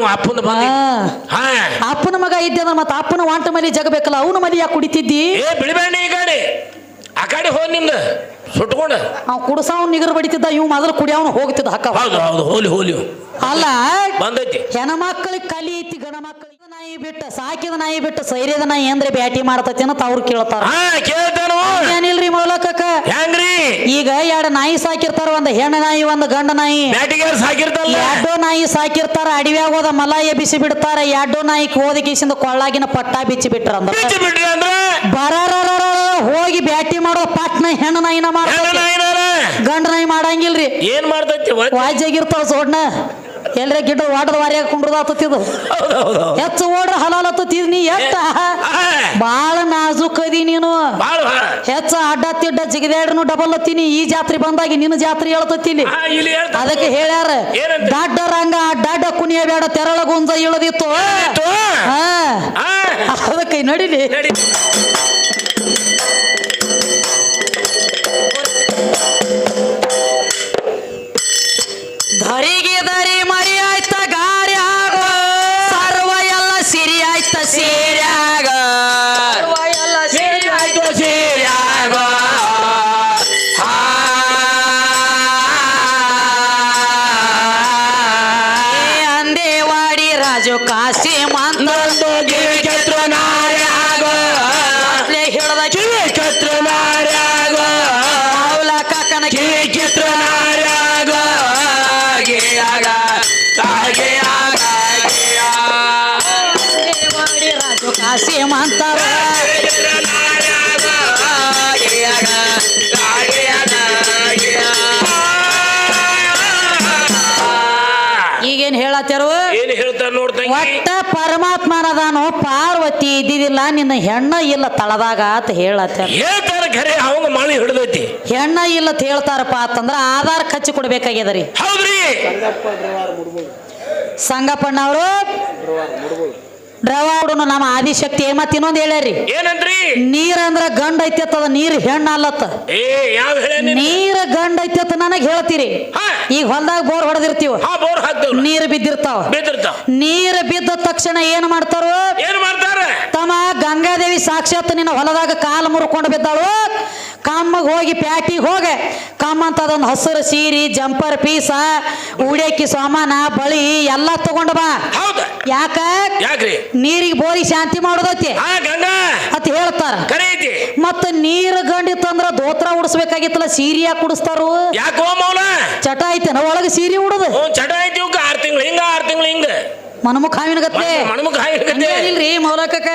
ಇವ ಅಪ್ಪನ ಬಂದ ಹಾ. ಅಪ್ಪನ ಮಗ ಇದ್ದ ಮತ್ತೆ ಅಪ್ಪನ ವಾಂಟ ಮನೆ ಜಗಬೇಕಲ್ಲ ಅವನ ಮನೆ ಯಾಕೆ ಕುಡಿತಿದ್ದಿ? ಏ ಬಿಡಬೇಡ ಈ ಗಾಡಿ. ಆ ಗಾಡಿ ಹೋದ್ ನಿಮ್ದು. ಸುಟ್ಕೊಂಡ. ಅವ್ ಕುಡ್ಸಾವ್ ನಿಗರ್ ಬಡಿತಿದ್ದ ಇವ್ ಮೊದಲು ಕುಡಿಯವನು ಹೋಗ್ತಿದ್ದ ಹಕ್ಕ ಹೌದು ಹೌದು ಹೋಲಿ ಹೋಲಿ. ಅಲ್ಲ ಬಂದೈತಿ. ಹೆಣ್ಮಕ್ಳಿಗೆ ಕಲಿ ಐತಿ ಗಣ ಮಕ್ಕಳಿಗೆ ನಾಯಿ ಬಿಟ್ಟು ಸಾಕಿದ ನಾಯಿ ಬಿಟ್ಟು ಸೈರಿದ ನಾಯಿ ಅಂದ್ರೆ ಬ್ಯಾಟಿ ಮಾಡ್ತತಿ ಅಂತ ಅವ್ರು ಕೇಳ್ತಾರ. ಹಾ ಕೇಳ್ತಾನು ಏನಿಲ್ರಿ ಮೌಲಕಕ್ಕ? ಹೆಂಗ್ರಿ? ಈಗ ಎರಡು ನಾಯಿ ಸಾಕಿರ್ತಾರ ಒಂದ್ ಹೆಣ್ಣು ನಾಯಿ ಒಂದ್ ಗಂಡ ನಾಯಿ. ಬ್ಯಾಟಿಗೆ ಸಾಕಿರ್ತಲ್ಲ? ಎರಡೋ ನಾಯಿ ಸಾಕಿರ್ತಾರ ಅಡವ್ಯಾಗ ಹೋದ ಮಲ ಎಬ್ಬಿಸಿ ಬಿಡ್ತಾರ ಎರಡೋ ನಾಯಿ ಕಿಸಿಂದ ಕೊಳ್ಳಾಗಿನ ಪಟ್ಟ ಬಿಚ್ಚಿ ಬಿಟ್ರ ಅಂದ್ರ. ಬಿಚ್ಚಿ ಬಿಟ್ರಿ ಅಂದ್ರ? ಬರಾರ ಹೋಗಿ ಬ್ಯಾಟಿ ಮಾಡೋ ಪಟ್ನ ಹೆಣ್ಣು ನಾಯಿನ ಮಾಡ ನಾಯಿನಾರ? ಗಂಡ ನಾಯಿ ಮಾಡಂಗಿಲ್ರಿ. ಏನ್ ಮಾಡ್ತೈತಿ? ವಾಜ್ಯಾಗಿರ್ತಾವ ಸೋಡ್ನ. ಎಲ್ರ ಗಿಡ ವಾಟದ ವಾರಿಯಾಗ ಕುಂಡ್ರದ ಹೌದು. ಹೆಚ್ಚು ಓಡ್ರ ಹಲಾಲತ್ತದ ನೀ ಎತ್ತ ಬಾಳ ನಾಜುಕ್ ಅದಿ ನೀನು. ಹೆಚ್ಚು ಅಡ್ಡ ತಿಡ್ಡ ಜಿಗದೇಡ್ನು ಡಬಲ್ ಹತ್ತೀನಿ ಈ ಜಾತ್ರೆ ಬಂದಾಗಿ ನಿನ್ನ ಜಾತ್ರೆ ಹೇಳ್ತಾನ. ಅದಕ್ಕೆ ಹೇಳ್ಯಾರ? ಡಡ್ಡ ರಂಗ ಡಡ್ಡ ಕುಣಿಯ ಬೇಡ ತೆರಳ ಗುಂಜ ಇಳದಿತ್ತು. ಅದಕ್ಕೆ ನಡಿಲಿ. ಈಗೇನ್ ಹೇಳತ್ತಾರ? ಏನ್ ಹೇಳ್ತಾರ ನೋಡ್ತಂಗಿ ಒಟ್ಟ ಪರಮಾತ್ಮನದಾನು ಪಾರ್ವತಿ ಇದ್ದಿದಿಲ್ಲ ನಿನ್ನ ಹೆಣ್ಣ ಇಲ್ಲ ತಳದಾಗ ಅಂತ ಹೇಳತ್ತಾರ. ಖರೆ ಅವಂಗ ಮಳಿ ಹಿಡ್ದೈತಿ. ಹೆಣ್ಣ ಇಲ್ಲ ಅಂತ ಹೇಳ್ತಾರಪ್ಪ ಅಂತಂದ್ರ ಆಧಾರ್ ಕಚ್ಚಿ ಕೊಡ್ಬೇಕಾಗ್ಯದ ರೀ. ಹೌದ್ರಿ. ಸಂಗಪ್ಪಣ್ಣ ಅವರು ಡ್ರವಾಡುನು ನಮ್ಮ ಆದಿಶಕ್ತಿ ಮತ್ ಇನ್ನೊಂದ್ ಹೇಳ್ಯಾರಿ ಏನಂದ್ರಿ? ನೀರ್ ಅಂದ್ರ ಗಂಡ ಐತ್ಯತ್ತದ ನೀರ್ ಹೆಣ್ಣ ಅಲ್ಲತ್ತ. ಏ ಯಾವ ನೀರ್ ಗಂಡ ಐತ್ಯತ್ತ ನನಗ್ ಹೇಳ್ತೀರಿ. ಈಗ ಹೊಲ್ದಾಗ ಬೋರ್ ಹೊಡೆದಿರ್ತೀವ. ಬೋರ್ ನೀರ್ ಬಿದ್ದಿರ್ತಾವ. ನೀರ್ ಬಿದ್ದ ತಕ್ಷಣ ಏನ್ ಮಾಡ್ತಾರೋ? ಏನ್ ಮಾಡ್ತಾರ? ತಮ್ಮ ಗಂಗಾದೇವಿ ಸಾಕ್ಷಾತ್ ನಿನ್ನ ಹೊಲದಾಗ ಕಾಲು ಮುರ್ಕೊಂಡು ಬಿದ್ದಾಳು. ಕಮ್ಮಗ್ ಹೋಗಿ ಪ್ಯಾಟಿಗೆ ಹೋಗೆ. ಕಾಮ ಅಂತ ಅದೊಂದು ಹಸಿರು ಸೀರಿ ಜಂಪರ್ ಪೀಸ ಉಡೇಕಿ ಸಾಮಾನ ಬಳಿ ಎಲ್ಲ ತಗೊಂಡ ಬಾ. ಯಾಕ? ನೀರಿಗೆ ಬೋರಿ ಶಾಂತಿ ಮಾಡೋದೈತಿ. ಅತ್ ಹೇಳ್ತಾರ. ಮತ್ತ ನೀರು ಗಂಡಿತ್ತಂದ್ರ ದೋತ್ರ ಉಡಿಸ್ಬೇಕಾಗಿತ್ತಲ್ಲ ಸೀರೆ ಯಾಕೆ ಉಡಿಸ್ತಾರು? ಚಟ ಐತೆ ಐತೆನ ಒಳಗೆ ಸೀರೆ ಉಡುದು. ಚಟ ಐತಿ ಆರ್ ತಿಂಗಳು ಹಿಂಗ ಆರ್ ತಿಂಗಳು ಹಿಂಗ. ಮನಮುಖ ಹಾವಿನ ಗತ್ತೆ ಮನಮುಖ ಹಾವಿನ ಗತ್ತೆ ಇಲ್ರಿ ಮೌಲಕಕ್ಕ?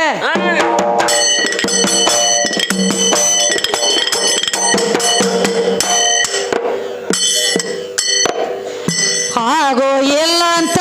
ಹಾಗೋ ಇಲ್ಲ ಅಂತ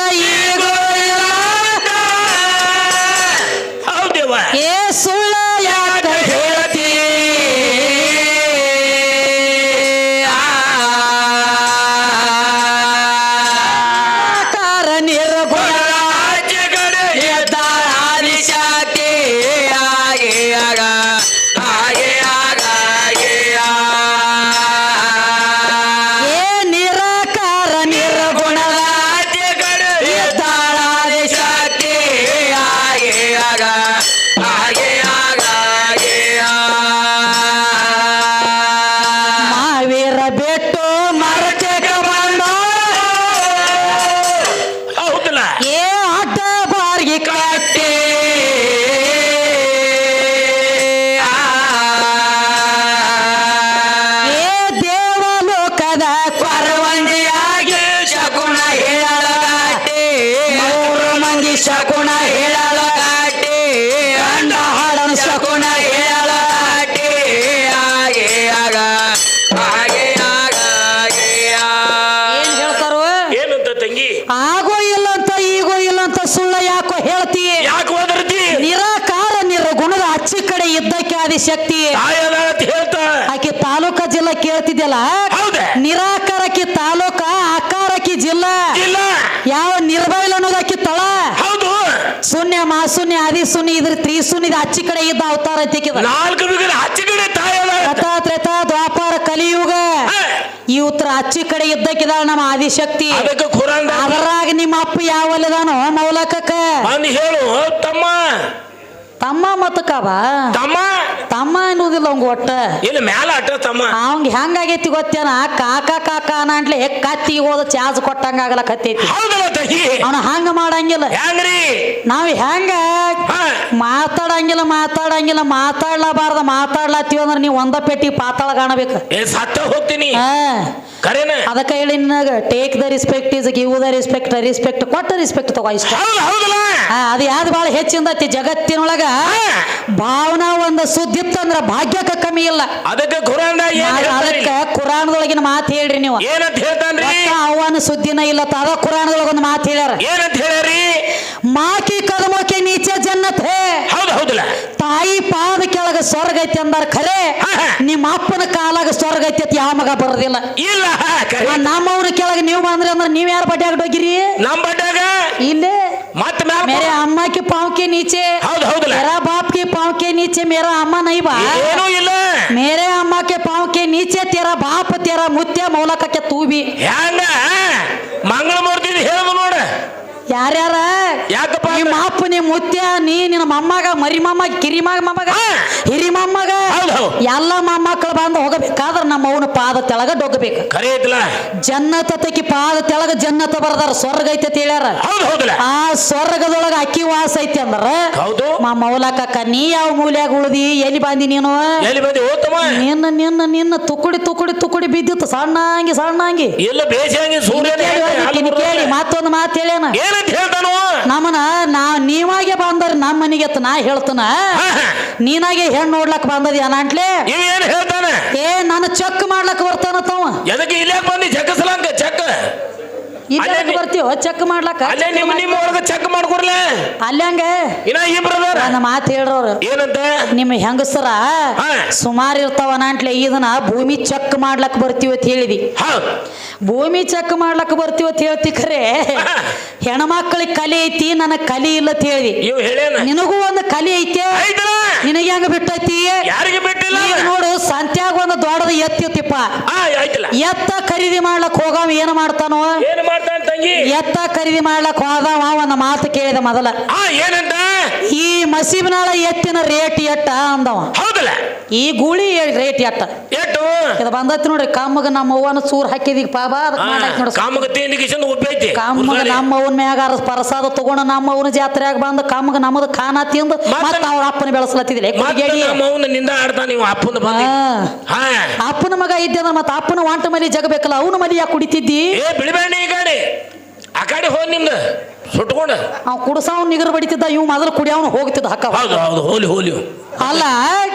ತಂಗಿ. ಆಗೋ ಇಲ್ಲ ಅಂತ ಈಗೋ ಇಲ್ಲ ಅಂತ ಸುಳ್ಳ ಯಾಕೋ ಹೇಳ್ತೀಯ ಯಾಕೆ ಹೋದರ್ತಿ? ನಿರಾಕಾರ ನಿರ್ಗುಣದ ಅಚ್ಚಿ ಕಡೆ ಇದ್ದಕ್ಕೆ ಆದಿ ಶಕ್ತಿ ತಾಯದ ಅಂತ ಹೇಳ್ತಾ. ಆಕೆ ತಾಲೂಕ ಜಿಲ್ಲಾ ಕೇಳ್ತಿದ್ಯಲ್ಲ? ಹೌದೇ. ನಿರಾಕಾರಕ್ಕೆ ತಾಲೂಕ ಆಕಾರಕ್ಕೆ ಜಿಲ್ಲಾ. ಇಲ್ಲ ಯಾವ ನಿರ್ಬೈಲ್ ಅನ್ನೋದಕ್ಕೆ ತಳ? ಹೌದು. ಶೂನ್ಯ ಮಾಶೂನ್ಯ ಆದಿ ಶೂನ್ಯ ಇದ್ರ ತ್ರೀ ಶೂನ್ಯ ಇದು ಅಚ್ಚಿ ಕಡೆ ಇದ್ದ ಅವತಾರ ಐತಿಕಿದ ನಾಲ್ಕು ಹಚ್ಚ ಕಡೆ ತಾಯದ ಕಥಾ ತ್ರೇತ ದ್ವಾಪಾರ ಕಲಿಯುಗ. ಈ ಉತ್ತರ ಅಚ್ಚಿ ಕಡೆ ಇದ್ದಕ್ಕಿದಾಳ ನಮ್ಮ ಆದಿಶಕ್ತಿ. ಅದಕ್ಕೆ ಖುರಾನ್ ಅದರಾಗ ನಿಮ್ಮ ಅಪ್ಪ ಯಾವಲ್ಲದಾನೋ ಮೌಲಕ ತಮ್ಮ ಮತ್ತಕವ ತಮ್ಮ? ತಮ್ಮ ಅನ್ನೋದಿಲ್ಲ ಅವಂಗ ಒಟ್ಟ. ಇಲ್ಲಿ ಮ್ಯಾಲ ಅಟ್ಟ ತಮ್ಮ. ಅವಂಗ ಹೆಂಗಾಗೈತಿ ಗೊತ್ತೇನ? ಕಾಕ ಕಾಕ ಅನಾಂಟ್ಲೆ ಕತ್ತಿ ಹೋದ ಚಾರ್ಜ್ ಕೊಟ್ಟಂಗ ಆಗಲಕತ್ತೈತಿ ಅವನ ಹಂಗ ಮಾಡಂಗಿಲ್ಲ. ಹೆಂಗ್ರಿ? ನಾವ್ ಹೆಂಗ ಮಾತಾಡಂಗಿಲ್ಲ ಮಾತಾಡಂಗಿಲ್ಲ ಮಾತಾಡ್ಲಬಾರ್ದ ಮಾತಾಡ್ಲತ್ತೀವಿ ಅಂದ್ರೆ ನೀವು ಒಂದ ಪೆಟ್ಟಿ ಪಾತಾಳ ಕಾಣಬೇಕು. ಸತ್ತ ಹೋಗ್ತೀನಿ. ಅದಕ್ಕ ಹೇಳಿ ನಿನ್ನಾಗ take the respect is give the respect respect ಕೊಟ್ಟ ರೆಸ್ಪೆಕ್ಟ್ ತಗೋ ಇಷ್ಟ. ಅದು ಯಾವ್ದು ಭಾಳ ಹೆಚ್ಚಿಂದ ಜಗತ್ತಿನೊಳಗ? ಭಾವನಾ ಒಂದು ಸುದ್ದಿತ್ತಂದ್ರ ಭಾಗ್ಯಕ್ಕ ಕಮ್ಮಿ ಇಲ್ಲ. ಅದಕ್ಕೆ ಕುರಾನ್ ಅದಕ್ಕೆ ಕುರಾನದೊಳಗಿನ ಮಾತು ಹೇಳ್ರಿ ನೀವು. ಏನಂತ ಹೇಳ್ತಾನ್ರಿ? ಅವನ ಸುದ್ದಿನ ಇಲ್ಲ ಅದ ಕುರಾನ್ ಒಂದು ಮಾತು ಹೇಳ್ಯಾರ. ಏನಂತ ಹೇಳ್ರಿ ಮಾಕಿ ಕದಮಕ್ಕೆ ನೀಚ ಜನ್ನತ್. ಹೇ ಹೌದು ಹೌದಲ್ಲ. ತಾಯಿ ಪಾದ ಕೆಳಗ ಸ್ವರ್ಗ ಐತಿ ಅಂದಾರ ಖರೆ. ನಿಮ್ಮ ಅಪ್ಪನ ಕಾಲಾಗ ಸ್ವರ್ಗ ಐತಿ ಅಂತ ಯಾವ ಮಗ ಬರೋದಿಲ್ಲ. ಇಲ್ಲ ನಮ್ಮವ್ರ ಕೆಳಗೆ ನೀವು ಬಂದ್ರಿ ಅಂದ್ರೆ ನೀವ್ ಯಾರು ಬಡ್ಯಾಗ ಹೋಗಿರಿ ನಮ್ ಬಡ್ಡಿ ಇಲ್ಲೇ. मेरे अम्मा के पाँव के नीचे ಹೌದು ಹೌದಲ್ಲ मेरा बाप के पाँव के नीचे मेरा अम्मा नहीं बा ಏನೂ ಇಲ್ಲ मेरे अम्मा के पाँव के नीचे तेरा बाप तेरा मुत्या मौलक के तू भी ಹೆಂಗ ಮಂಗಳಮೂರ್ತಿ ಹೇಳ್ದು ನೋಡ ಯಾರ್ಯಾರ ನಿಮ್ಮ ಅಪ್ಪ ನಿಮ್ಮ ಮುತ್ಯ ನೀ ನಿನ್ನ ಮೊಮ್ಮಗ ಮರಿ ಮೊಮ್ಮಗ ಕಿರಿ ಮಗ ಮೊಮ್ಮಗ. ಹಿರಿ ಮೊಮ್ಮಗ. ಎಲ್ಲ ಮೊಮ್ಮಕ್ಕಳು ಬಂದು ಹೋಗಬೇಕಾದ್ರೆ ನಮ್ಮ ಅವನ ಪಾದ ತೆಳಗ ಡೊಗ್ಬೇಕು. ಖರೆ ಐತಲ್ಲ? ಜನ್ನತ ತಕಿ ಪಾದ ತೆಳಗ ಜನ್ನತ ಬರ್ದಾರ ಸ್ವರ್ಗ ಐತೆ ಹೇಳ್ಯಾರ. ಆ ಸ್ವರ್ಗದೊಳಗ ಅಕ್ಕಿ ವಾಸ ಐತಿ ಅಂದ್ರ ಹೌದು. ಮಾ ಮೌಲಕಕ್ಕ ನೀ ಯಾವ ಮೂಲ್ಯಾಗ ಉಳ್ದಿ ಎಲ್ಲಿ ಬಂದಿ ನೀನು? ನಿನ್ನ ನಿನ್ನ ನಿನ್ನ ತುಕುಡಿ ತುಕುಡಿ ತುಕುಡಿ ಬಿದ್ದಿತ್ತು ಸಣ್ಣಾಂಗಿ ಸಣ್ಣಂಗಿ ಎಲ್ಲ ಹಂಗಿ ಕೇಳಿ. ಮತ್ತೊಂದು ಮಾತು ಹೇಳ್ಯಾನ. ನಮ್ಮನ ನಾ ನೀವಾಗೆ ಬಂದರ್ ನಮ್ಮ ಮನೆಗೆ ನಾ ಹೇಳ್ತನ. ನೀನಾಗೆ ಹೆಣ್ಣು ನೋಡ್ಲಕ್ ಬಂದದ ಅನಾಂಟ್ಲೆ ಇವ ಏನ್ ಹೇಳ್ತಾನೆ? ಏ ನಾನು ಚೆಕ್ ಮಾಡ್ಲಕ್ ಬರ್ತಾನ ತವ ಎದಕ್ಕೆ ಇಲ್ಲೇ ಬಂದಿ? ಸಲಂಗ ಅಲ್ಲೇ ಇಲ್ಲೇ ಬರ್ತೀವ ಚೆಕ್ ಮಾಡ್ಲಕ್ಕ? ಅಲ್ಲೇ ನಿಮ್ಮ ನಿಮ್ಮ ಒಳಗ ಚೆಕ್ ಮಾಡ್ಕೊಡ್ಲೆ? ಅಲ್ಲಂಗ ಇನ್ನ ಇಬ್ರದಾರ ನನ್ನ ಮಾತು ಹೇಳ್ರವ್ರು. ಏನಂತ? ನಿಮ್ಮ ಹೆಂಗಸರ. ಸುಮಾರು ಇರ್ತಾವ ಅನಾಂಟ್ಲೆ ಇದನ್ನ ಭೂಮಿ ಚೆಕ್ ಮಾಡ್ಲಕ್ ಬರ್ತೀವಿ ಅಂತ ಹೇಳಿದಿ. ಭೂಮಿ ಚೆಕ್ ಮಾಡ್ಲಕ್ ಬರ್ತೀವಿ ಅಂತ ಹೇಳ್ತಿ ಖರೆ. ಹೆಣ್ಮಕ್ಳಿಗೆ ಕಲೆ ಐತಿ ನನಗ್ ಕಲಿ ಇಲ್ಲ ಅಂತ ಹೇಳಿದಿ. ನಿನಗೂ ಒಂದು ಕಲಿ ಐತೆ. ನಿನಗೆ ಹೆಂಗ ಬಿಟ್ಟೈತಿ? ಯಾರಿಗೆ ಬಿಟ್ಟಿಲ್ಲ? ನೋಡು. ಸಂತ್ಯಾಗ ಒಂದು ದೊಡ್ಡದ ಎತ್ತಿತ್ತಿಪ್ಪ. ಎತ್ತ ಖರೀದಿ ಮಾಡ್ಲಕ್ ಹೋಗಾವ ಏನ್ ಮಾಡ್ತಾನೋ? ಏನ್ ಮಾಡ್ತಾನ? ತಂಗಿ. ಎತ್ತ ಖರೀದಿ ಮಾಡ್ಲಕ್ ಹೋದವ ಒಂದು ಮಾತು ಕೇಳಿದ ಮೊದಲ. ಆ ಏನಂತ? ಈ ಮಸೀಬ್ನಾಳ ಎತ್ತಿನ ರೇಟ್ ಎಟ್ಟ ಅಂದವ. ಹೌದಲ್ಲ. ಈ ಗೂಳಿ ರೇಟ್ ಎಟ್ಟ. ಎಟ್ಟು? ಇದು ಬಂದೈತಿ ನೋಡ್ರಿ ಕಾಮಗ ನಮ್ಮ ಅವ್ವನ ಸೂರ್ ಹಾಕಿದೀಗ ಪಾಬಾ ಅದಕ್ಕೆ ಮಾಡಾಕ್ ಒಬ್ಬೈತಿ ನಮ್ಮ ಅವನ ಮ್ಯಾಗಾರ ಪ್ರಸಾದ ತಗೊಂಡ ನಮ್ಮ ಅವನ ಜಾತ್ರೆಯಾಗ ಬಂದ ಕಾಮಗ ನಮ್ಮದು ಖಾನ ತಿಂದು ಮತ್ತ- ಅವ್ರ ಅಪ್ಪನ ಬೆಳೆಸ್ಲತ್ತಿದ್ರಿ ಮತ್ತೆ ನಮ್ಮ ಅವನ ನಿಂದ ಆಡ್ತಾನ ನೀವು ಅಪ್ಪನ ಬಂದಿ ಹಾ. ಅಪ್ಪನ ಮಗ ಇದ್ದ ಮತ್ತ ಅಪ್ಪನ ವಾಂಟ ಮಲಿ ಜಗಬೇಕಲ್ಲ ಅವನ ಮಲಿ ಯಾಕೆ ಕುಡಿತಿದ್ದಿ? ಏ ಬಿಡಬೇಡಿ ಈ ಗಾಡಿ. ಆ ಕಡೆ ಹೋದ್ ನಿಮ್ದು ಸುಟ್ಕೊಂಡ? ಅವ್ ಕುಡಸಾವ್ ನಿಗರ್ ಬಡಿತಿದ್ದ ಇವ್ ಮೊದಲು ಕುಡಿಯವನು ಹೋಗ್ತಿದ್ದ ಹಕ್ಕ ಹೌದು ಹೌದು ಹೋಲಿ ಹೋಲಿ. ಅಲ್ಲ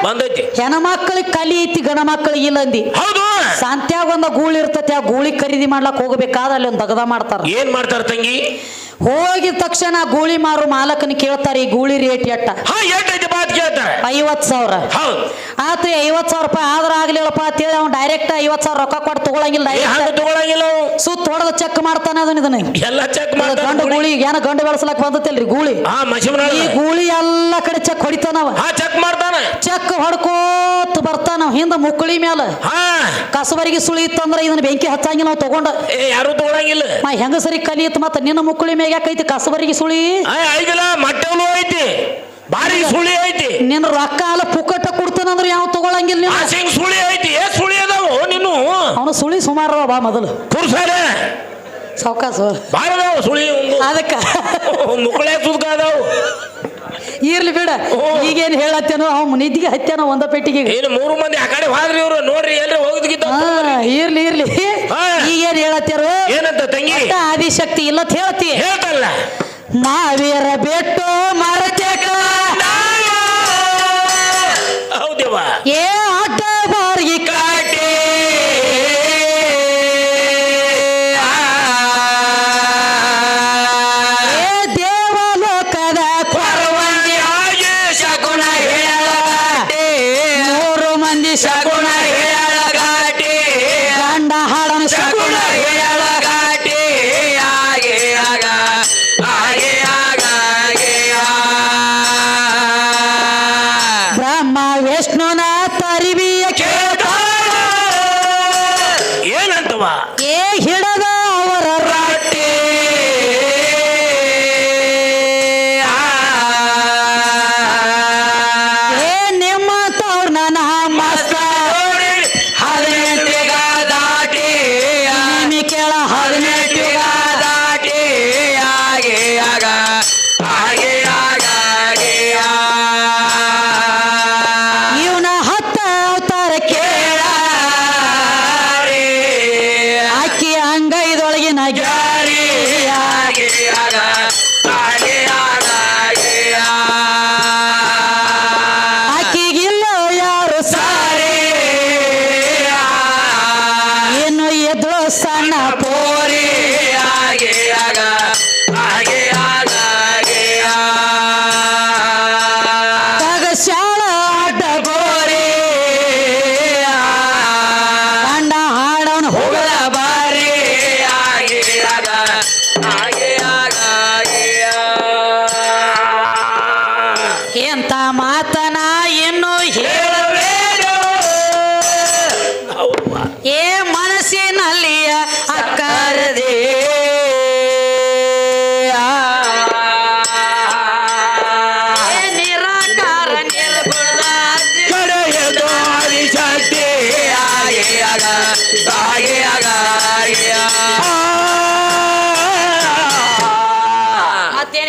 ಬಂದೈತಿ. ಹೆಣ್ಮಕ್ಳಿಗೆ ಕಲಿ ಐತಿ ಗಣ ಮಕ್ಕಳಿಗೆ ಇಲ್ಲ ಅಂದಿ. ಹೌದು. ಸಂತ್ಯಾಗ ಒಂದ ಗೂಳಿ ಇರ್ತತಿ ಆ ಗೂಳಿ ಖರೀದಿ ಮಾಡ್ಲಕ್ ಹೋಗ್ಬೇಕಾದ್ರೆ ಅಲ್ಲಿ ಒಂದು ದಗದ ಮಾಡ್ತಾರ. ಏನ್ ಮಾಡ್ತಾರ ತಂಗಿ? ಹೋಗಿದ ತಕ್ಷಣ ಗೂಳಿ ಮಾರು ಮಾಲಕನ ಕೇಳ್ತಾರೆ ಈ ಗೂಳಿ ರೇಟ್ ಎಟ್ಟ? ಹಾ ಕೇಳ್ತಾರೆ ಐವತ್ ಸಾವಿರ. ಹೌದು. ಆತ ಐವತ್ ಸಾವಿರ ರೂಪಾಯಿ ಆದ್ರ ಆಗ್ಲಿಲ್ಲಪ್ಪ ಅಂತೇಳಿ ಅವ್ನು ಡೈರೆಕ್ಟ್ ಐವತ್ ಸಾವಿರ ರೊಕ್ಕ ಕೊಟ್ಟು ತಗೊಳಂಗಿಲ್ಲ ಏ ಹಂಗ ಡೈರೆಕ್ಟ್ ತಗೊಳಂಗಿಲ್ಲ ಅವು. ಸುತ್ತ ಹೊಡೆದ ಚೆಕ್ ಮಾಡ್ತಾನೆ ಅದನ್ನ ಇದನ್ನ. ಎಲ್ಲ ಚೆಕ್ ಮಾಡ್ತಾನೆ ಗಂಡ ಗಂಡು ಗೂಳಿ ಏನ ಗಂಡು ಬೆಳೆಸಲಕ್ ಬಂದತಿಲ್ರಿ ಗೂಳಿ? ಹಾ ಈ ಗೂಳಿ ಎಲ್ಲ ಕಡೆ ಚೆಕ್ ಹೊಡಿತಾನವ ಹಾ ಚೆಕ್ ಮಾಡ್ತಾನೆ. ಚೆಕ್ ಹೊಡ್ಕೋತ ಬರ್ತಾನ ಹಿಂದ ಮುಕ್ಕಳಿ ಮ್ಯಾಲ ಹಾ. ಕಸಬರಿಗೆ ಸುಳಿ ಅಂದ್ರೆ ಇದನ್ನ ಬೆಂಕಿ ಹಚ್ಚಂಗಿಲ್ಲ ನಾವು ತಗೊಂಡ. ಏ ಯಾರು ತಗೊಳಂಗಿಲ್ಲ. ಮಾ ಹೆಂಗಸರಿ ಇತ್ತು ಮತ್ತ ನಿನ್ನ ಮುಕ್ಕಳಿ ಮ್ಯಾಗ ಯಾಕೈತಿ ಕಸಬರಿಗೆ ಸುಳಿ? ಆ ಐದಿಲ್ಲ ಮೊಟ್ಟೆವನು ಐತಿ. ಬಾರಿ ಸುಳಿ ಐತಿ. ನಿನ್ನ ರೊಕ್ಕ ಅಲ್ಲ ಪುಕ್ಕಟ ಕೊಡ್ತಾನಂದ್ರೆ ಯಾವ ತಗೊಳಂಗಿಲ್ಲ ನಿನ್ನ ನೀವು ಸಿಂಗ್ ಸುಳಿ ಐತಿ. ಏ ಸುಳಿ ಅದಾವು ನೀನು? ಅವನು ಸುಳಿ ಸುಮಾರು ಅವ ಬಾ ಮೊದಲು. ಪುರುಷರ. ಸಾವ್ಕಾಸ. ಬಾಳ ಅದಾವು ಸುಳಿ ಅದಕ್ಕೆ. ಅದಕ್ಕ ಮುಕ್ಕಳೆ ಸುದ್ಕ ಅದಾವು. ಇರ್ಲಿ ಬಿಡ. ಈಗೇನ್ ಹೇಳತ್ತೇನೋ ಅವ್ ನಿದ್ದಿಗೆ ಹತ್ತೇನೋ ಒಂದ ಪೆಟ್ಟಿಗೆ ಏನು ಮೂರು ಮಂದಿ ಆ ಕಡೆ ಹೋದ್ರಿ ಇವ್ರು? ನೋಡ್ರಿ ಎಲ್ರಿ ಹೋಗಿದ್ಗಿದ್ದ ಹಾ ಇರ್ಲಿ ಇರ್ಲಿ. ಈಗ ಈಗೇನ್ ಹೇಳತ್ತೇರು? ಏನಂತ ತಂಗಿ? ಆದಿಶಕ್ತಿ ಇಲ್ಲ ಅಂತ ಹೇಳ್ತಿ. ಹೇಳ್ತಲ್ಲ. ಮಾವೀರ ಬೆಟ್ಟು ಮರತೇಕ. ಹೌದೇವಾ? ಏ ಏ ಮನಸ್ಸಿನಲ್ಲಿಯ ಅಕ್ಕರದೇ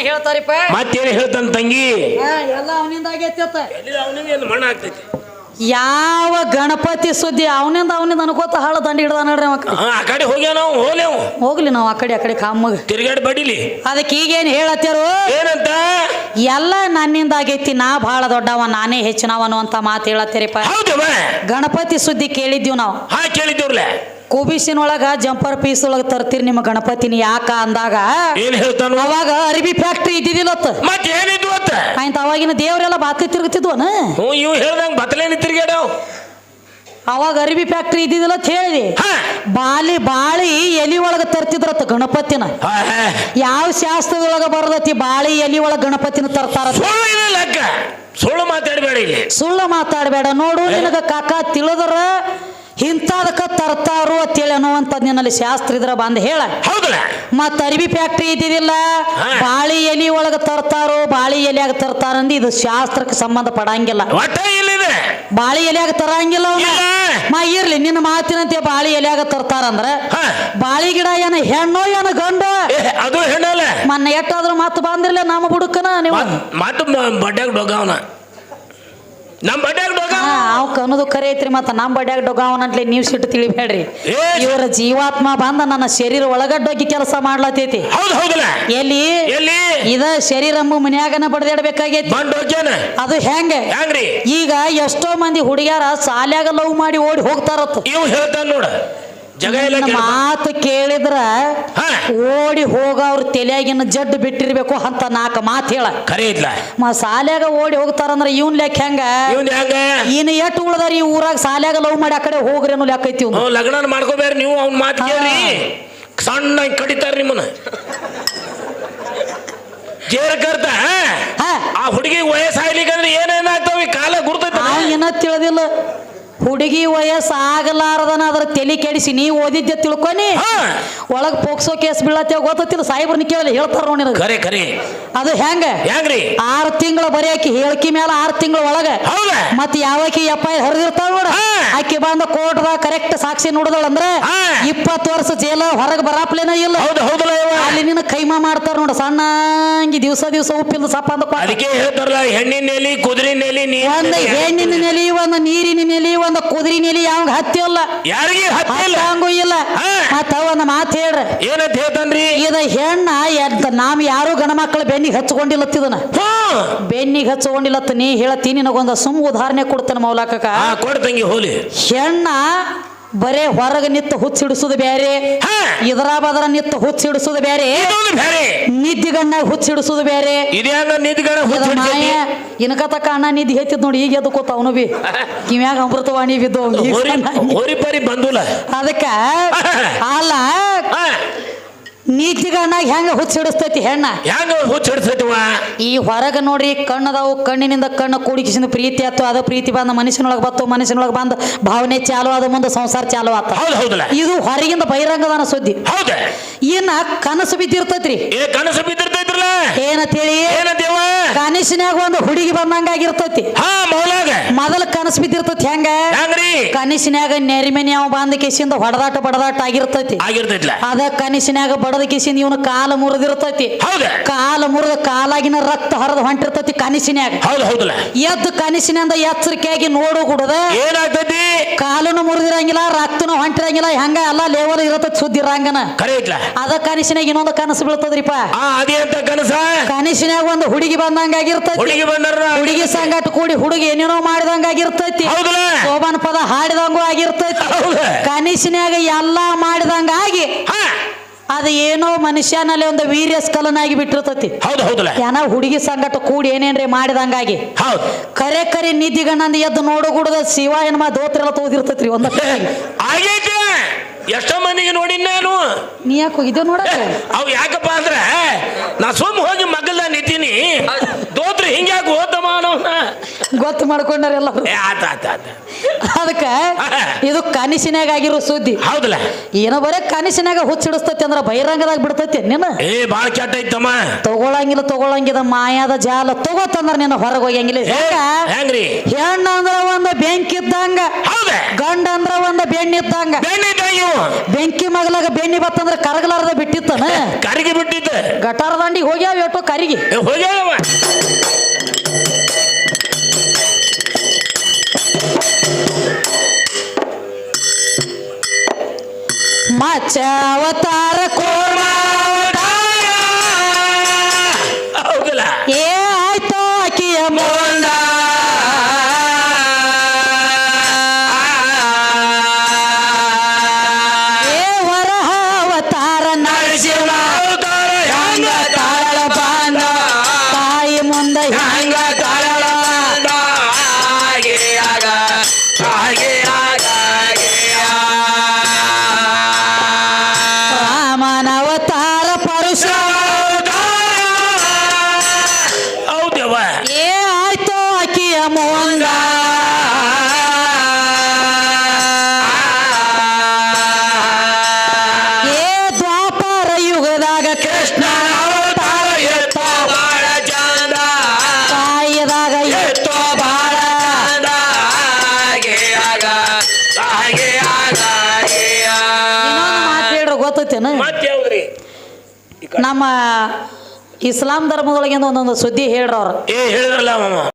ಹೇಳ್ತಾರಿಪ್ಪ? ಮತ್ತೇನು ಹೇಳ್ತಾನ ತಂಗಿ? ಎಲ್ಲ ಅವನಿಂದ ಆಗೈತಿ ಮಣ್ಣ ಆಗ್ತೈತಿ? ಯಾವ ಗಣಪತಿ ಸುದ್ದಿ ಅವನಿಂದ ಅವನಿಂದ ಅನ್ಕೋತ ಹಾಳ ದಂಡಿ ಹಿಡ್ದ ನೋಡ್ರಿ ಅವ ಆ ಕಡೆ. ಹೋಗ್ಯಾವ ನಾವು ಹೋಗ್ಲೇವು ಹೋಗ್ಲಿ ನಾವು ಆ ಕಡೆ ಆ ಕಡೆ ಕಾಮಗ. ತಿರ್ಗಾಡಿ ಬಡಿಲಿ. ಅದಕ್ಕೆ ಈಗೇನ್ ಹೇಳತ್ತಾರು? ಏನಂತ? ಎಲ್ಲ ನನ್ನಿಂದ ಆಗೈತಿ ನಾ ಬಹಳ ದೊಡ್ಡವ ನಾನೇ ಹೆಚ್ಚಿನವನು ಅಂತ ಮಾತು ಹೇಳತ್ತೀರಿಪ್ಪ. ಹೌದವ? ಗಣಪತಿ ಸುದ್ದಿ ಕೇಳಿದ್ದೀವಿ ನಾವು. ಹಾ ಕೇಳಿದ್ದೇವ್ರಲ್ಲ. ಕುಬಿಸಿನೊಳಗ ಜಂಪರ್ ಪೀಸ್ ಒಳಗ ತರ್ತೀರಿ ನಿಮ್ಮ ಗಣಪತಿನ ಯಾಕ ಅಂದಾಗ ಏನ್ ಹೇಳ್ತಾನು? ಅವಾಗ ಅರಿಬಿ ಫ್ಯಾಕ್ಟ್ರಿ ಇದ್ದಿದ್ದಿಲ್ಲತ್ತ ಮತ್ತೆ ಅತ್ತ? ಆಯ್ತು ಅವಾಗಿನ ದೇವರೆಲ್ಲ ಬಾತ್ಲಿ ತಿರುಗ್ತಿದ್ವನ? ಹ್ಞೂ ಇವ್ ಹೇಳ್ದಂಗ ಬತ್ತಲೇನಿ ಅವಾಗ ಅರಿಬಿ ಫ್ಯಾಕ್ಟ್ರಿ ಇದ್ದಿದ್ದಿಲ್ಲ ಅಂತ ಹೇಳಿದಿ? ಬಾಲಿ ಬಾಳಿ ಎಲಿ ಒಳಗ ತರ್ತಿದ್ರತ್ತ ಗಣಪತಿನ. ಯಾವ ಶಾಸ್ತ್ರದೊಳಗ ಬರದತಿ ಬಾಳಿ ಎಲಿ ಒಳಗ ಗಣಪತಿನ ತರ್ತಾರ ಸುಳ್ಳು ಮಾತಾಡ್ಬೇಡ ಸುಳ್ಳು ಮಾತಾಡಬೇಡ ಇಲ್ಲಿ. ಸುಳ್ಳು ಮಾತಾಡಬೇಡ. ನೋಡು ನಿನಗ ಕಾಕ ತಿಳಿದ್ರ ಇಂಥದಕ್ಕ ತರ್ತಾರು ಅಂತೇಳಿ ಅನ್ನುವಂಥದ್ದು ನಿನ್ನಲ್ಲಿ ಶಾಸ್ತ್ರ ಇದ್ರ ಬಂದ್ ಹೇಳ. ಹೌದಲ್ಲ? ಮತ್ತ ಅರಿವಿ ಫ್ಯಾಕ್ಟ್ರಿ ಇದ್ದಿದ್ದಿಲ್ಲ. ಬಾಳಿ ಎಲಿ ಒಳಗ ತರ್ತಾರೋ ಬಾಳಿ ಎಲಿಯಾಗ ತರ್ತಾರ ಅಂದ್ ಇದು ಶಾಸ್ತ್ರಕ್ಕೆ ಸಂಬಂಧ ಪಡಂಗಿಲ್ಲ. ಬಾಳಿ ಎಲಿಯಾಗ ತರಂಗಿಲ್ಲ. ಮಾ ಇರ್ಲಿ ನಿನ್ನ ಮಾತಿನಂತೆ ಬಾಳಿ ಎಲಿಯಾಗ ತರ್ತಾರಂದ್ರ ಬಾಳಿ ಗಿಡ ಏನ ಹೆಣ್ಣೋ ಏನ ಗಂಡ? ಅದು ಹೆಣ್ಣಲ್ಲ. ಮೊನ್ನೆ ಎಟ್ಟಾದ್ರೂ ಮಾತು ಬಂದಿರ್ಲಿಲ್ಲ ನಮ್ಮ ಬುಡುಕನ ನೀವು. ಮಾತು ಡೊಗ್ಗಾವನ ನಮ್ ಬಡ್ಡ್ಯಾಗ ಡೊಗ್ಗ ಹಾ ಅವ್ ಕನ್ನದು ಕರೆ ಐತ್ರಿ ಮತ್ತ ನಮ್ಮ ಬಡ್ಯಾಗ ಡೊಗಾವನಂಟ್ಲೆ ನೀವು ಸಿಟ್ಟು ತಿಳಿಬೇಡ್ರಿ. ಏ, ಇವರ ಜೀವಾತ್ಮ ಬಂದ ನನ್ನ ಶರೀರ ಒಳಗಡ್ಡೋಗಿ ಕೆಲಸ ಮಾಡ್ಲತೈತಿ ಹೌದು ಹೌದಲ್ಲ ಎಲ್ಲಿ? ಎಲ್ಲಿ? ಇದ ಶರೀರ ಮನ್ಯಾಗನ ಬಡ್ದಾಡ್ಬೇಕಾಗೈತಿ. ಬಂಡ್ ಹೋಗ್ಯಾನ. ಅದು ಹೆಂಗ? ಹೆಂಗ್ರಿ? ಈಗ ಎಷ್ಟೋ ಮಂದಿ ಹುಡುಗ್ಯಾರ ಸಾಲ್ಯಾಗ ಲವ್ ಮಾಡಿ ಓಡಿ ಹೋಗ್ತಾರತ್ತ ಇವ್ ಹೇಳ್ತಾನ ನೋಡ. ಜಗ ಎಲ್ಲ ನಿನ್ನ ಕೇಳ್ತಾನ. ಮಾತು ಕೇಳಿದ್ರ ಹಾ. ಓಡಿ ಹೋಗವ್ರ ತಲೆಯಾಗಿನ ಜಡ್ಡು ಬಿಟ್ಟಿರ್ಬೇಕು ಅಂತ ನಾಲ್ಕು ಮಾತು ಹೇಳ. ಖರೆ ಇದ್ಲ. ಮ ಸಾಲ್ಯಾಗ ಓಡಿ ಹೋಗ್ತಾರಂದ್ರ ಇವನ್ ಲೆಕ್ಕ ಹೆಂಗ? ಇವ್ನ್ ಹೆಂಗ? ಇನ್ನು ಎಟ್ಟು ಉಳ್ದಾರ ಈ ಊರಾಗ ಸಾಲ್ಯಾಗ ಲವ್ ಮಾಡಿ ಆ ಕಡೆ ಹೋಗ್ರಿ ಅನ್ನೋ ಲೆಕ್ಕ ಐತಿ ಇವ್ನು. ಲಗ್ನ ಮಾಡ್ಕೋಬೇಡ್ರಿ ನೀವು ಅವ್ನ ಮಾತು ಕೇಳ್ರಿ. ಸಣ್ಣ ಕಡಿತಾರ ನಿಮ್ಮನ್ನ. ಜೇರ್ ಕರ್ತ ಹಾ? ಆ ಹುಡುಗಿ ವಯಸ್ಸಾಗ್ಲಿಕ್ಕಂದ್ರೆ ಏನೇನಾಗ್ತಾವ ಈ ಕಾಲ ಗುರ್ತೈತ ಅವ್ ಏನ ತಿಳಿದಿಲ್ಲ. ಹುಡುಗಿ ವಯಸ್ಸು ಆಗಲಾರದನ ಅದ್ರ ತಲೆ ಕೆಡಿಸಿ ನೀ ಓದಿದ್ದೆ ತಿಳ್ಕೊನಿ? ಒಳಗ್ ಪೋಕ್ಸೋ ಕೇಸ್ ಬೀಳತ್ತೆ ಗೊತ್ತಿಲ್ಲ ಸಾಹೇಬ್ರ ಕೇಳಿ ಹೇಳ್ತಾರ ನೋಡಿ ಖರೆ ಖರೆ. ಅದು ಹೆಂಗ? ಹೆಂಗ್ರಿ? ಆರು ತಿಂಗಳ ಬರೀ ಆಕಿ ಹೇಳಿಕೆ ಮೇಲೆ ಆರು ತಿಂಗಳ ಒಳಗ. ಮತ್ತೆ ಮತ್ ಯಾವಾಕಿ ಎಪ್ಪ ಹರಿದಿರ್ತಾವ ನೋಡ. ಆಕಿ ಬಂದ ಕೋರ್ಟ್ದಾಗ ಕರೆಕ್ಟ್ ಸಾಕ್ಷಿ ನೋಡಿದಳ ಅಂದ್ರೆ. ಇಪ್ಪತ್ತು ವರ್ಷ ಜೈಲ ಹೊರಗೆ ಬರಾಪ್ಲೇನ ಇಲ್ಲ. ಹೌದು ಹೌದಲ್ಲ ಇವ ಅಲ್ಲಿ ನಿನ್ನ ಕೈಮಾ ಮಾಡ್ತಾರ ನೋಡ ಸಣ್ಣಂಗಿ ದಿವಸ ದಿವಸ ಉಪ್ಪಿಲ್ಲ ಸಪ್ಪ ಕೊಟ್ಟ. ಅದಕ್ಕೆ ಹೇಳ್ತಾರಲ್ಲ ಹೆಣ್ಣಿನ ನೆಲಿ ಕುದುರೆ ನೆಲಿ ಒಂದ್ ಹೆಣ್ಣಿನ ನೆಲಿ ಒಂದು ನೀರಿನ ನೆಲಿ ಒಂದು ಕುದುರೆ ನೀಲಿ ಯಾವ ಹತ್ತಿಲ್ಲ ಯಾರಿಗೆ ಹತ್ತಿಲ್ಲ ಹಂಗೂ ಇಲ್ಲ. ಮತ್ತ ಒಂದು ಮಾತು ಹೇಳ್ರಿ. ಏನಂತ ಹೇಳ್ತಾನ್ರಿ? ಇದ ಹೆಣ್ಣ ಎದ್ದ ನಾವ್ ಯಾರು ಗಣ ಮಕ್ಕಳು ಬೆನ್ನಿಗೆ ಹಚ್ಕೊಂಡಿಲ್ಲತ್ತಿದನ ಬೆನ್ನಿಗೆ ಹಚ್ಕೊಂಡಿಲ್ಲತ್ತ ನೀ ಹೇಳತ್ತೀನಿ ನಿನಗೊಂದು ಸುಮ್ ಉದಾಹರಣೆ ಕೊಡ್ತಾನ ಮೌಲಾಕಕ ಹಾ ಕೊಡ್ ಹೋಲಿ. ಹೆಣ್ಣ ಬರೇ ಹೊರಗೆ ನಿತ್ತು ಹುಚ್ಚಿಡಿಸುದು ಬೇರೆ ಇದರಾಬದ್ರ ಇದರ ಬದರ ನಿತ್ತು ಹುಚ್ಚಿಡಿಸುದು ಬೇರೆ ನಿದ್ದಿಗಣ್ಣ ಹುಚ್ಚಿಡಿಸುದು ಬೇರೆ ಇನ್ಕತಕ್ಕ ಅಣ್ಣ ನಿದ್ದೆ ಹೆಚ್ಚಿದ್ ನೋಡಿ ಈಗ ಎದ್ದು ಕೂತ ಅವನು ಬಿ. ಕಿವ್ಯಾಗ ಅಮೃತವಾಣಿ ಬಿದ್ದು ಅದಕ್ಕ ಅಲ್ಲ ಹಾ ನಿದ್ದಿಗಣ್ಣಾಗ ಹೆಂಗ ಹುಚ್ಚಿಡಿಸ್ತೈತಿ ಹೆಣ್ಣ? ಹೆಂಗ ಹುಚ್ಚಿಡ್ಸೈತಿವ ಈ ಹೊರಗ ನೋಡ್ರಿ ಕಣ್ಣದಾವು ಕಣ್ಣಿನಿಂದ ಕಣ್ಣು ಕೂಡಿಕಿಸಿದ ಪ್ರೀತಿ ಆತು ಅದ ಪ್ರೀತಿ ಬಂದ ಮನುಷ್ಯನೊಳಗೆ ಬತ್ತು ಮನುಷ್ಯನೊಳಗೆ ಬಂದ ಭಾವನೆ ಚಾಲು ಆದ ಮುಂದೆ ಸಂಸಾರ ಚಾಲು ಆತ. ಇದು ಹೊರಗಿಂದ ಬಹಿರಂಗದಾನ ಸುದ್ದಿ. ಹೌದ. ಇನ್ನ ಕನಸು ಬಿದ್ದಿರ್ತೈತ್ರಿ. ಕನಸು ಬಿದ್ದಿರ್ತೈತ್ರಲ್ಲ? ಏನಂತೇಳಿ ಏನಂತೇವ ಕನಸಿನ್ಯಾಗ ಒಂದು ಹುಡುಗಿ ಬಂದಂಗಾಗಿರ್ತೈತಿ. ಹಾ. ಮೌಲಾಗ ಮೊದಲ ಕನಸು ಬಿದ್ದಿರ್ತೈತಿ ಹೆಂಗ? ಹೆಂಗ್ರಿ? ಕನಸಿನ್ಯಾಗ ನೆರಿಮೆನಿ ಅವ ಬಂದ ಕೇಸಿಂದ ಹೊಡೆದಾಟ ಬಡದಾಟ ಆಗಿರ್ತೈತಿ. ಆಗಿರ್ತೈತ್ಲ. ಅದ ಕನಸಿನ್ಯಾಗ ಬಡದ ಕೇಸಿಂದ ಇವನು ಕಾಲ ಮುರಿದಿರ್ತೈತಿ. ಹೌದ? ಕಾಲ ಮುರಿದ ಕಾಲಾಗಿನ ರಕ್ತ ಹರಿದು ಹೊಂಟಿರ್ತೈತಿ ಕನಸಿನ್ಯಾಗ. ಹೌದು ಹೌದಲ್ಲ ಎದ್ದು ಕನಸಿನಿಂದ ಎಚ್ಚರಿಕೆಯಾಗಿ ನೋಡು ಕೂಡದ ಏನಾಗ್ತೈತಿ? ಕಾಲನು ಮುರಿದಿರಂಗಿಲ್ಲ ರಕ್ತನು ಹೊಂಟಿರಂಗಿಲ್ಲ ಹೆಂಗ ಎಲ್ಲ ಲೇವಲ್ ಇರತೈತಿ ಸುದ್ದಿ ರಂಗನ ಖರೆ ಅದ ಕನಸಿನಾಗ ಇನ್ನೊಂದು ಕನಸು ಬೀಳ್ತದ್ರಿಪ್ಪ ಆ ಅದೇ ಅಂತ ಕನಸ? ಕನಸಿನ್ಯಾಗ ಒಂದು ಹುಡುಗಿ ಬಂದಂಗಾಗಿರ್ತೈತಿ. ಹುಡುಗಿ ಬಂದರ ಹುಡುಗಿ ಸಂಗಟ ಕೂಡಿ ಹುಡುಗಿ ಏನೇನೋ ಮಾಡಿದಂಗಾಗಿರ್ತೈತಿ ಹೌದಲ್ಲ ಶೋಭಾನ ಪದ ಹಾಡಿದಂಗೂ ಆಗಿರ್ತೈತಿ. ಹೌದು. ಕನಸಿನ್ಯಾಗ ಎಲ್ಲಾ ಮಾಡಿದಂಗಾಗಿ ಹಾ. ಅದು ಏನೋ ಮನುಷ್ಯನಲ್ಲಿ ಒಂದು ವೀರ್ಯ ಸ್ಖಲನಾಗಿ ಬಿಟ್ಟಿರ್ತೈತಿ. ಹೌದು ಹೌದಲ್ಲ ಏನೋ ಹುಡುಗಿ ಸಂಗಟ ಕೂಡಿ ಏನೇನ್ರಿ ಮಾಡಿದಂಗಾಗಿ? ಹೌದು. ಕರೆ ಕರೆ ನಿದ್ದಿಗಣ್ಣಂದ ಎದ್ದು ನೋಡುಗುಡದ ಶಿವ ಏನ್ಮ ದೋತ್ರ ಎಲ್ಲ ತೋದಿರ್ತೈತ್ರಿ ಒಂದ ಆಗೈತೆ. ಎಷ್ಟೋ ಮಂದಿಗೆ ನೋಡಿ ನಾನು. ನೀ ಯಾಕೆ ಹೋಗಿದ್ದೆ ನೋಡ. ಅವ್ ಯಾಕಪ್ಪ ಅಂದ್ರೆ ನಾ ಸುಮ್ ಹೋಗಿ ಮಗಲ್ದ ನಿಂತೀನಿ. ದೋತ್ರ ಹಿಂಗ್ಯಾಕೆ ಗೊತ್ತು ಮಾಡ್ಕೊಂಡಾರೆಲ್ಲ ಅದಕ್ಕೆ ಇದು ಕನಸಿನಾಗ ಆಗಿರೋ ಸುದ್ದಿ. ಹೌದಲ್ಲ? ಏನೋ ಬರೇ ಕನಸಿನಾಗ ಹುಚ್ಚಿಡಿಸ್ತತಿ ಅಂದ್ರೆ ಬಹಿರಂಗದಾಗ ಬಿಡ್ತತಿ ನಿನ್ನ? ಏ ಬಾಳ ಕೆಟ್ಟ ಐತಮ್ಮ ತಗೊಳಂಗಿಲ್ಲ ತಗೊಳಂಗಿದ ಮಾಯಾದ ಜಾಲ ತಗೋತಂದ್ರ ನಿನ್ನ ಹೊರಗೆ ಹೋಗಂಗಿಲ್ಲ ಹೆಂಗ್ರಿ? ಹೆಣ್ಣ ಅಂದ್ರ ಒಂದ್ ಬೆಂಕಿ ಇದ್ದಂಗ. ಗಂಡ ಅಂದ್ರ ಒಂದ್ ಬೆಣ್ಣಿ ಇದ್ದಂಗ. ಬೆಂಕಿ ಮಗಲಾಗ ಬೆಣ್ಣಿ ಬತ್ತಂದ್ರ ಕರಗಲಾರದ ಬಿಟ್ಟಿತ್ತನ? ಕರಿಗಿ ಬಿಟ್ಟಿತ್ತ ಗಟಾರದಾಂಡಿ ಹೋಗ್ಯಾವ ಎಷ್ಟೋ ಕರಗಿ. ಹೋಗ್ಯಾವ. ಮಚ್ಚ ಅವತಾರ ಕೋ ನಮ್ಮ ಇಸ್ಲಾಂ ಧರ್ಮದೊಳಗಿಂದ ಒಂದೊಂದು ಸುದ್ದಿ ಹೇಳ್ರವ್ರು. ಏ ಹೇಳಿದ್ರಲ್ಲ ಮಾಮ.